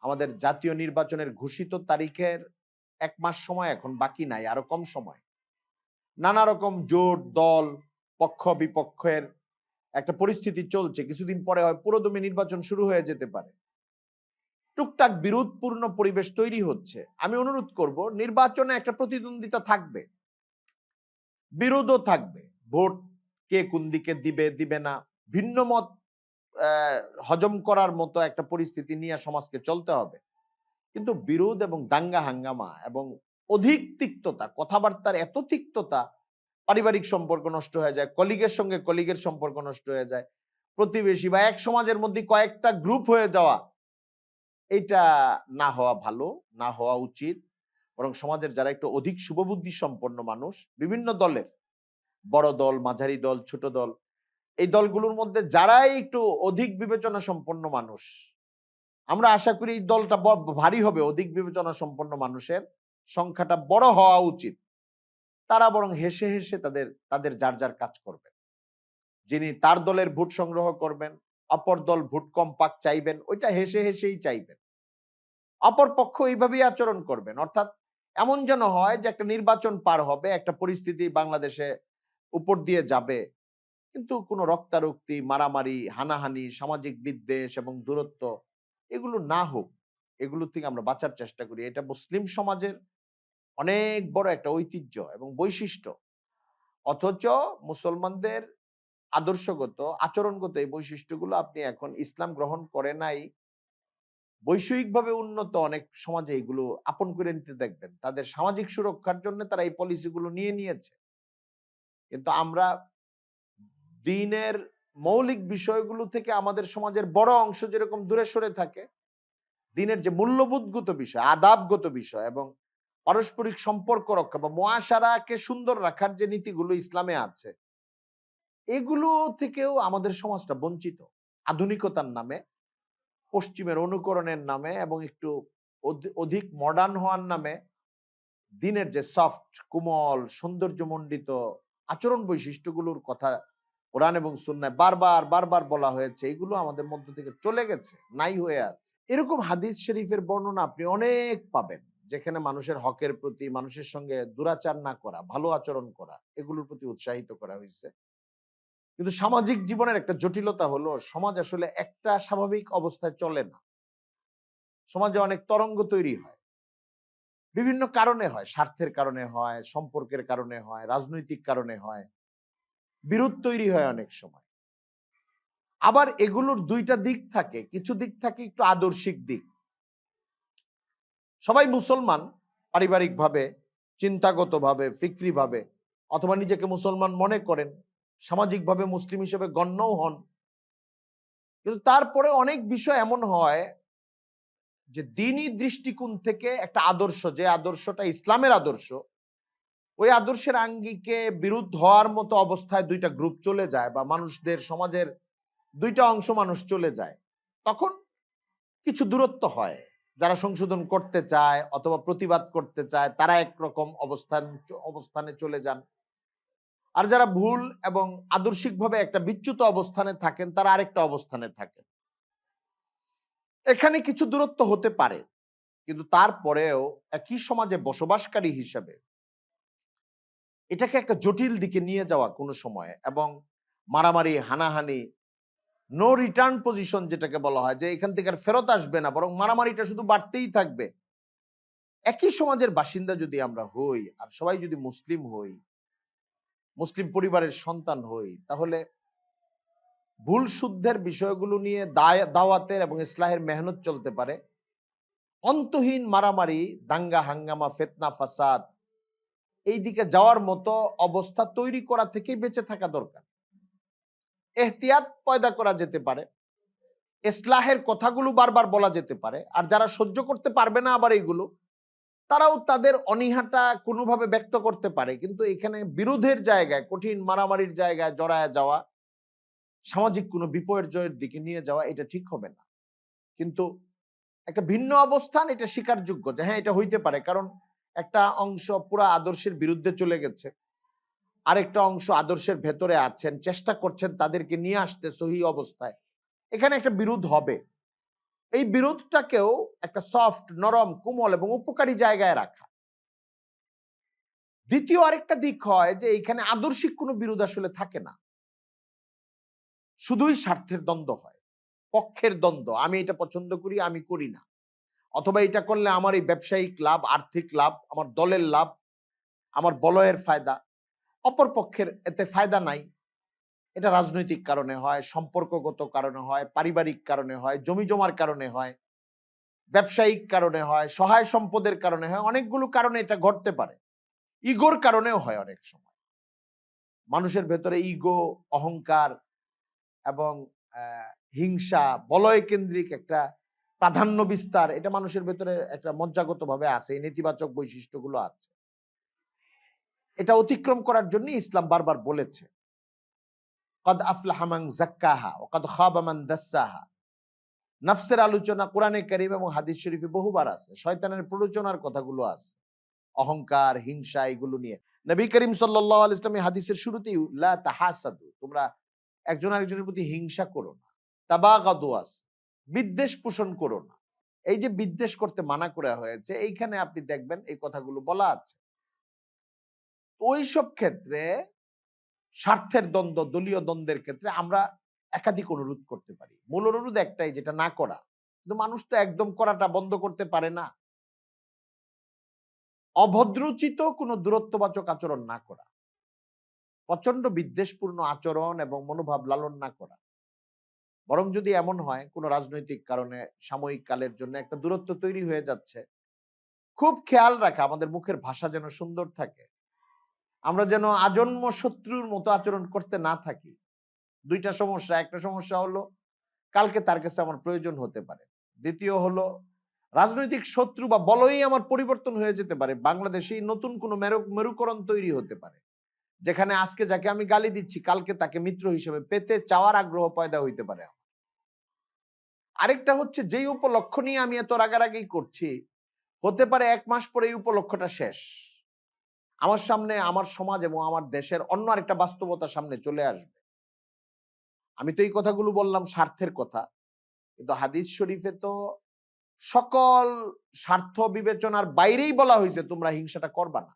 আমাদের জাতীয় নির্বাচনের ঘোষিত তারিখের এক মাস সময় এখন বাকি নাই, আরও কম সময়। নানা রকম জোট, দল, পক্ষ বিপক্ষের একটা পরিস্থিতি চলছে, কিছুদিন পরে হয় পুরোদমে নির্বাচন শুরু হয়ে যেতে পারে। টুকটাক বিরোধপূর্ণ পরিবেশ তৈরি হচ্ছে। আমি অনুরোধ করব, নির্বাচনে একটা প্রতিদ্বন্দ্বিতা থাকবে। বিরোধও থাকবে। ভোট কে কোন দিকে দিবে দিবে না। ভিন্ন মত হজম করার মতো একটা পরিস্থিতি নিয়ে সমাজকে চলতে হবে। কিন্তু বিরোধ এবং দাঙ্গা হাঙ্গামা এবং অধিক তিক্ততা, কথাবার্তার এত তিক্ততা, পারিবারিক সম্পর্ক নষ্ট হয়ে যায়, কলিগের সঙ্গে কলিগের সম্পর্ক নষ্ট হয়ে যায়, প্রতিবেশী বা এক সমাজের মধ্যে কয়েকটা গ্রুপ হয়ে যাওয়া এটা না হওয়া ভালো, না হওয়া উচিত। বরং সমাজের যারা একটু অধিক শুভবুদ্ধি সম্পন্ন মানুষ, বিভিন্ন দলের, বড় দল, মাঝারি দল, ছোট দল এই দলগুলোর মধ্যে যারাই একটু অধিক বিবেচনা সম্পন্ন মানুষ, আমরা আশা করি এই দলটা ভারী হবে অধিক বিবেচনা সম্পন্ন মানুষের সংখ্যাটা বড় হওয়া উচিত। তারা বরং হেসে হেসে তাদের তাদের যার যার কাজ করবেন। যিনি তার দলের ভোট সংগ্রহ করবেন, অপর দল ভোট কম পাক চাইবেন, ওইটা হেসে হেসেই চাইবেন। অপর পক্ষ এইভাবেই আচরণ করবেন। অর্থাৎ এমন যেন হয় যে একটা নির্বাচন পার হবে, একটা পরিস্থিতি বাংলাদেশে উপর দিয়ে যাবে কিন্তু কোনো রক্তারক্তি, মারামারি, হানাহানি, সামাজিক বিদ্বেষ এবং দূরত্ব এগুলো না হোক, এগুলো থেকে আমরা বাঁচার চেষ্টা করি। এটা মুসলিম সমাজের অনেক বড় একটা ঐতিহ্য এবং বৈশিষ্ট্য। অথচ মুসলমানদের আদর্শগত, আচরণগত এই বৈশিষ্ট্যগুলো আপনি এখন ইসলাম গ্রহণ করে নাই বৈষয়িকভাবে উন্নত অনেক সমাজে এগুলো আপন করে নিতে দেখবেন। তাদের সামাজিক সুরক্ষার জন্য তারা এই পলিসিগুলো নিয়ে নিয়েছে। কিন্তু আমরা দিনের মৌলিক বিষয়গুলো থেকে আমাদের সমাজের বড় অংশ যেরকম দূরে সরে থাকে, দিনের যে মূল্যবোধগত বিষয়, আদাবগত বিষয় এবং পারস্পরিক সম্পর্ক রক্ষা বা মহাসারাকে সুন্দর রাখার যে নীতিগুলো ইসলামে আছে, এগুলো থেকেও আমাদের সমাজটা বঞ্চিত। আধুনিকতার নামে, পশ্চিমের অনুকরণের নামে এবং একটু অধি- অধিক মডার্ন হওয়ার নামে দিনের যে সফট কোমল, সৌন্দর্যমণ্ডিত আচরণ বৈশিষ্ট্যগুলোর কথা কোরআন এবং সুন্নায় বারবার বারবার বলা হয়েছে, এগুলো আমাদের মধ্য থেকে চলে গেছে, নাই হয়ে আছে। এরকম হাদিস শরীফের বর্ণনা আপনি অনেক পাবেন, যেখানে মানুষের হকের প্রতি, মানুষের সঙ্গে দুরাচার না করা, ভালো আচরণ করা, এগুলোর প্রতি উৎসাহিত করা হয়েছে। কিন্তু সামাজিক জীবনের একটা জটিলতা হলো, সমাজ আসলে একটা স্বাভাবিক অবস্থায় চলে না। সমাজে অনেক তরঙ্গ তৈরি হয়। বিভিন্ন কারণে হয়, স্বার্থের কারণে হয়, সম্পর্কের কারণে হয়, রাজনৈতিক কারণে হয়। বিরোধ তৈরি হয় অনেক সময়। আবার এগুলোর দুইটা দিক থাকে, কিছু দিক থাকে একটু আদর্শিক দিক। সবাই মুসলমান পারিবারিকভাবে, চিন্তাগতভাবে, ফিক্রিভাবে, অথবা নিজেকে মুসলমান মনে করেন, সামাজিকভাবে মুসলিম হিসেবে গণ্যও হন। কিন্তু তারপরে অনেক বিষয় এমন হয় যে, দিনই দৃষ্টিকোণ থেকে একটা আদর্শ, যে আদর্শটা ইসলামের আদর্শ ওই আদর্শের আঙ্গিকে বিরুদ্ধ হওয়ার মতো অবস্থায় দুইটা গ্রুপ চলে যায় বা মানুষদের সমাজের দুইটা অংশ মানুষ চলে যায়, তখন কিছু দূরত্ব হয়। যারা সংশোধন করতে চায় অথবা প্রতিবাদ করতে চায়, তারা একরকম অবস্থান, অবস্থানে চলে যান। আর যারা ভুল এবং আদর্শিকভাবে একটা বিচ্যুত অবস্থানে থাকেন, তারা আরেকটা অবস্থানে থাকেন। এখানে কিছু দূরত্ব হতে পারে, কিন্তু তারপরেও একই সমাজে বসবাসকারী হিসেবে এটাকে একটা জটিল দিকে নিয়ে যাওয়া কোনো সময় এবং মারামারি, হানাহানি নো রিটার্ন পজিশন যেটাকে বলা হয় যে এখান থেকে আর ফেরত আসবে না, বরং মারামারিটা শুধু বাড়তেই থাকবে। একই সমাজের বাসিন্দা যদি আমরা হই আর সবাই যদি মুসলিম হই, মুসলিম পরিবারের সন্তান হই, তাহলে ভুল শুদ্ধের বিষয়গুলো নিয়ে দায়- দাওয়াতের এবং ইসলাহের মেহনত চলতে পারে। অন্তহীন মারামারি, দাঙ্গা, হাঙ্গামা, ফেতনা, ফাসাদ এই দিকে যাওয়ার মতো অবস্থা তৈরি করা থেকেই বেঁচে থাকা দরকার। এহতিয়াত পয়দা করা যেতে পারে। ইসলাহের কথাগুলো বারবার বলা যেতে পারে। আর যারা সহ্য করতে পারবে না আবার এইগুলো, তারাও তাদের অনীহাটা কোনোভাবে ব্যক্ত করতে পারে। কিন্তু এখানে বিরোধের জায়গায়, কঠিন মারামারির জায়গায় জড়ায় যাওয়া, সামাজিক কোনো বিপর্যয়ের দিকে নিয়ে যাওয়া, এটা ঠিক হবে না। কিন্তু একটা ভিন্ন অবস্থান এটা স্বীকারযোগ্য যে হ্যাঁ এটা হইতে পারে। কারণ একটা অংশ পুরো আদর্শের বিরুদ্ধে চলে গেছে। আরেকটা অংশ আদর্শের ভেতরে আছেন, চেষ্টা করছেন তাদেরকে নিয়ে আসতে সহি অবস্থায়। এখানে একটা বিরোধ হবে। এই বিরোধটাকেও একটা সফট নরম, কোমল এবং উপকারী জায়গায় রাখা। দ্বিতীয় আরেকটা দিক হয় যে এইখানে আদর্শিক কোনো বিরোধ আসলে থাকে না। শুধুই স্বার্থের দ্বন্দ্ব হয়, পক্ষের দ্বন্দ্ব। আমি এটা পছন্দ করি, আমি করি না। অথবা এটা করলে আমার এই ব্যবসায়িক লাভ, আর্থিক লাভ, আমার দলের লাভ, আমার বলয়ের ফায়দা, অপর পক্ষের এতে ফায়দা নাই। এটা রাজনৈতিক কারণে হয়, সম্পর্কগত কারণে হয়, পারিবারিক কারণে হয়, জমি জমার কারণে হয়, ব্যবসায়িক কারণে হয়, সহায় সম্পদের কারণে হয়, অনেকগুলো কারণে এটা ঘটতে পারে। ইগোর কারণেও হয় অনেক সময়। মানুষের ভেতরে ইগো, অহংকার এবং হিংসা, বলয় কেন্দ্রিক একটা প্রাধান্য বিস্তার, এটা মানুষের ভেতরে একটা মজ্জাগত ভাবে আছে নেতিবাচক বৈশিষ্ট্যগুলো আছে। এটা অতিক্রম করার জন্য ইসলাম বারবার বলেছে। কদ আফলাহা মান জাক্কাহা ও কদ খাবা মান দাস্সাহা নফসের আলোচনা কোরআনে কারিম এবং হাদিস শরীফে বহুবার আছে। শয়তানের প্ররোচনার কথাগুলো আছে। অহংকার, হিংসা, এগুলো নিয়ে। নবী করিম আলাইহি ইসলামী হাদিসের শুরুতেই লা তাহাসাদু, তোমরা একজন আরেকজনের প্রতি হিংসা করো না। তাবাগাদু আছে। বিদ্বেষ পোষণ করো না। এই যে বিদ্বেষ করতে মানা করা হয়েছে, এইখানে আপনি দেখবেন এই কথাগুলো বলা আছে। ওই সব ক্ষেত্রে স্বার্থের দ্বন্দ্ব, দলীয় দ্বন্দ্বের ক্ষেত্রে আমরা একাধিক অনুরোধ করতে পারি। মূল অনুরোধ একটাই, যেটা না করা। কিন্তু মানুষ তো একদম করাটা বন্ধ করতে পারে না। অভদ্রচিত কোনো দূরত্ববাচক আচরণ না করা। প্রচণ্ড বিদ্বেষপূর্ণ আচরণ এবং মনোভাব লালন না করা। বরং যদি এমন হয়, কোনো রাজনৈতিক কারণে সাময়িক কালের জন্য একটা দূরত্ব তৈরি হয়ে যাচ্ছে, খুব খেয়াল রাখা আমাদের মুখের ভাষা যেন সুন্দর থাকে। আমরা যেন আজন্ম শত্রুর মতো আচরণ করতে না থাকি। দুইটা সমস্যা, একটা সমস্যা হলো, কালকে তার কাছে আমার প্রয়োজন হতে পারে। দ্বিতীয় হলো, রাজনৈতিক শত্রু বা বলই আমার পরিবর্তন হয়ে যেতে পারে। বাংলাদেশে নতুন কোনো মেরু মেরুকরণ তৈরি হতে পারে, যেখানে আজকে যাকে আমি গালি দিচ্ছি, কালকে তাকে মিত্র হিসেবে পেতে চাওয়ার আগ্রহ পয়দা হইতে পারে। আরেকটা হচ্ছে যেই উপলক্ষ নিয়ে আমি এত রাগারাগি করছি, হতে পারে এক মাস পরে এই উপলক্ষটা শেষ। আমার সামনে, আমার সমাজ এবং আমার দেশের অন্য আরেকটা বাস্তবতা সামনে চলে আসবে। আমি তো এই কথাগুলো বললাম স্বার্থের কথা। কিন্তু হাদিস শরীফে তো সকল স্বার্থ বিবেচনার বাইরেই বলা হয়েছে, তোমরা হিংসাটা করবা না।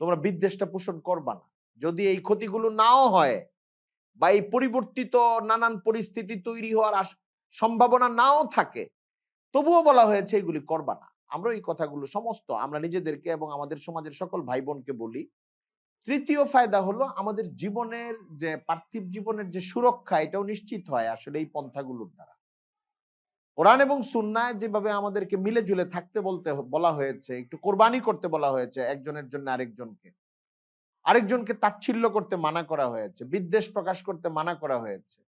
তোমরা বিদ্বেষটা পোষণ করবা না। যদি এই ক্ষতিগুলো নাও হয় বা এই পরিবর্তিত নানান পরিস্থিতি তৈরি হওয়ার সম্ভাবনা নাও থাকে। তবুও বলা হয়েছে এগুলি করবা না। আমরা এই কথাগুলো সমস্ত আমরা নিজেদেরকে এবং আমাদের সমাজের সকল ভাই বোনকে বলি। তৃতীয় ফায়দা হলো আমাদের জীবনের যে পার্থিব জীবনের যে সুরক্ষা, এটাও নিশ্চিত হয় আসলে এই পন্থাগুলোর দ্বারা। কোরআন এবং সুন্নায় যেভাবে আমাদেরকে মিলে ঝুলে থাকতে বলতে বলা হয়েছে, একটু কোরবানি করতে বলা হয়েছে একজনের জন্য আরেকজনকে। আরেকজনকে তাচ্ছিল্য করতে মানা করা হয়েছে, বিদ্বেষ প্রকাশ করতে মানা করা হয়েছে।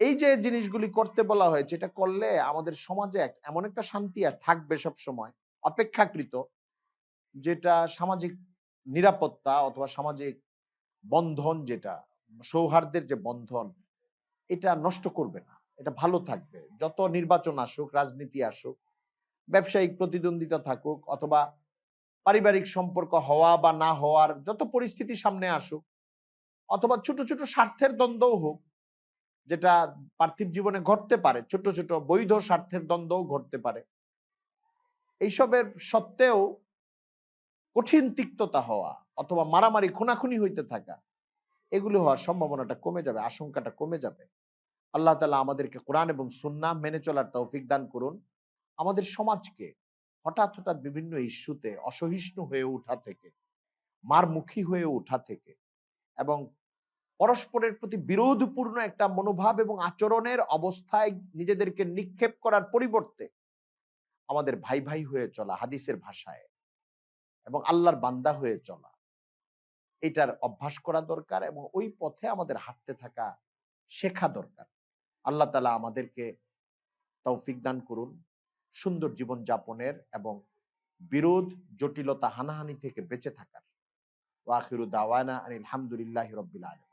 এই যে জিনিসগুলি করতে বলা হয়েছে এটা করলে আমাদের সমাজে এক- এমন একটা শান্তি আর থাকবে সব সময় অপেক্ষাকৃত, যেটা সামাজিক নিরাপত্তা অথবা সামাজিক বন্ধন যেটা, সৌহার্দ্যের যে বন্ধন, এটা নষ্ট করবে না। এটা ভালো থাকবে। যত নির্বাচন আসুক, রাজনীতি আসুক, ব্যবসায়িক প্রতিদ্বন্দ্বিতা থাকুক অথবা পারিবারিক সম্পর্ক হওয়া বা না হওয়ার যত পরিস্থিতি সামনে আসুক, অথবা ছোট ছোট স্বার্থের দ্বন্দ্বও হোক যেটা পার্থিব জীবনে ঘটতে পারে, ছোট ছোট বৈধ স্বার্থের দ্বন্দ্বও ঘটতে পারে। এইসবের সত্ত্বেও কঠিন তিক্ততা হওয়া অথবা মারামারি, খুনাখুনি হইতে থাকা, এগুলো হওয়ার সম্ভাবনাটা কমে যাবে, আশঙ্কাটা কমে যাবে। আল্লাহ তালা আমাদেরকে কোরআন এবং সুন্না মেনে চলার তৌফিক দান করুন। আমাদের সমাজকে হঠাৎ হঠাৎ বিভিন্ন ইস্যুতে অসহিষ্ণু হয়ে ওঠা থেকে, মারমুখী হয়ে ওঠা থেকে এবং পরস্পরের প্রতি বিরোধপূর্ণ একটা মনোভাব এবং আচরণের অবস্থায় নিজেদেরকে নিক্ষেপ করার পরিবর্তে আমাদের ভাই ভাই হয়ে চলা, হাদিসের ভাষায় এবং আল্লাহর বান্দা হয়ে চলা, এটার অভ্যাস করা দরকার এবং ওই পথে আমাদের হাঁটতে থাকা শেখা দরকার। আল্লাহ তালা আমাদেরকে তৌফিক দান করুন। সুন্দর জীবন যাপনের এবং বিরোধ, জটিলতা, হানাহানি থেকে বেঁচে থাকার। ওয়াখিরু দাওয়ানা আনিল হামদুলিল্লাহি আলামিন।